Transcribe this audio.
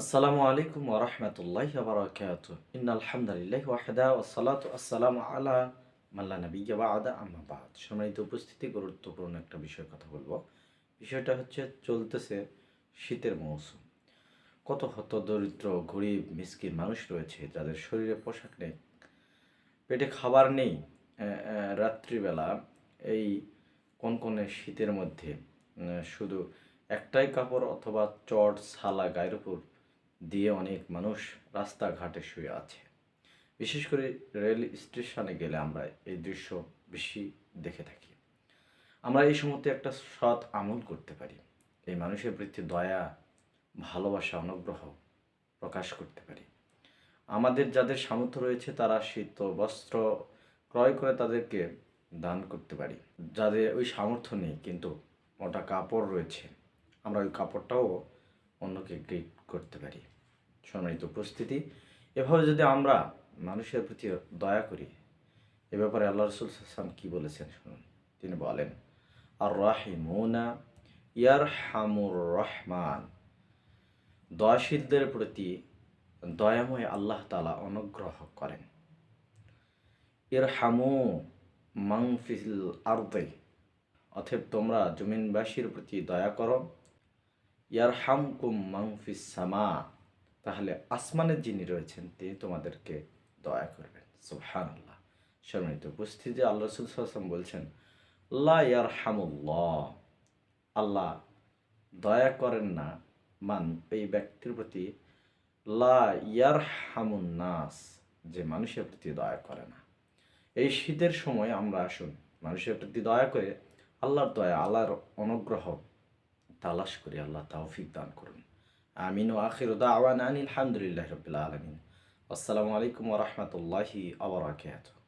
আসসালামু আলাইকুম ওরহমতুল্লাহ বারকাত ইন্নাল হামদুলিল্লাহ ওয়াহদা ওয়াসসালাতু আসসালামু আলা মাল্লা নবিয়্যা বাদা আম্মা বাদ। সম্মানিত উপস্থিতি, গুরুত্বপূর্ণ একটা বিষয় কথা বলব। বিষয়টা হচ্ছে, চলতেছে শীতের মৌসুম। কত হত দরিদ্র গরিব, মিসকিন মানুষ রয়েছে যাদের শরীরে পোশাক নেই, পেটে খাবার নেই। রাত্রিবেলা এই কনকনে শীতের মধ্যে শুধু একটাই কাপড় অথবা চট ছালা গায়ের উপর দিয়ে অনেক মানুষ রাস্তাঘাটে শুয়ে আছে। বিশেষ করে রেল স্টেশনে গেলে আমরা এই দৃশ্য বেশি দেখে থাকি। আমরা এই মুহূর্তে একটা সৎ আমল করতে পারি। এই মানুষের প্রতি দয়া, ভালোবাসা, অনুগ্রহ প্রকাশ করতে পারি। আমাদের যাদের সামর্থ্য রয়েছে, তারা শীত, বস্ত্র ক্রয় করে তাদেরকে দান করতে পারি। যাদের ওই সামর্থ্য নেই, কিন্তু মোটা কাপড় রয়েছে, আমরা ওই কাপড়টাও অন্যকে গিফট করতে পারি। সম্মানিত উপস্থিতি, এভাবে যদি আমরা মানুষের প্রতি দয়া করি, এ ব্যাপারে আল্লাহ রসুল হাসান কী বলেছেন শুনুন। তিনি বলেন আর রাহিমুনা ইয়ার হামুর রহমান। দয়াশীলদের প্রতি দয়াময় আল্লাহ তালা অনুগ্রহ করেন। এর হামু মাংফিল আর্দে। অথব তোমরা জমিনবাসীর প্রতি দয়া করো ইয়ার হামকুম মাংফিস সামা। তাহলে আসমানের যিনি রয়েছেন, তিনি তোমাদেরকে দয়া করবেন। সুবহান আল্লাহ সম্মানিত উপস্থিতি আল্লাহ রসুল সাল্লাম বলছেন, লা ইয়ার হামুল্লাহ আল্লাহ দয়া করেন না, মান এই ব্যক্তির প্রতি লা ইয়ার হামুন নাস, যে মানুষের প্রতি দয়া করে না। এই শীতের সময় আমরা আসুন, মানুষের প্রতি দয়া করে আল্লাহর দয়া, আল্লাহর অনুগ্রহ তালাশ করে আল্লাহ তাওফিক দান করুন। আমিন। ও আখির আওয়ান আনিল আলহামদুলিল্লাহ রবিল আলমিন। আসসালামু আলাইকুম ওরহমতুল্লাহি আবরাকাত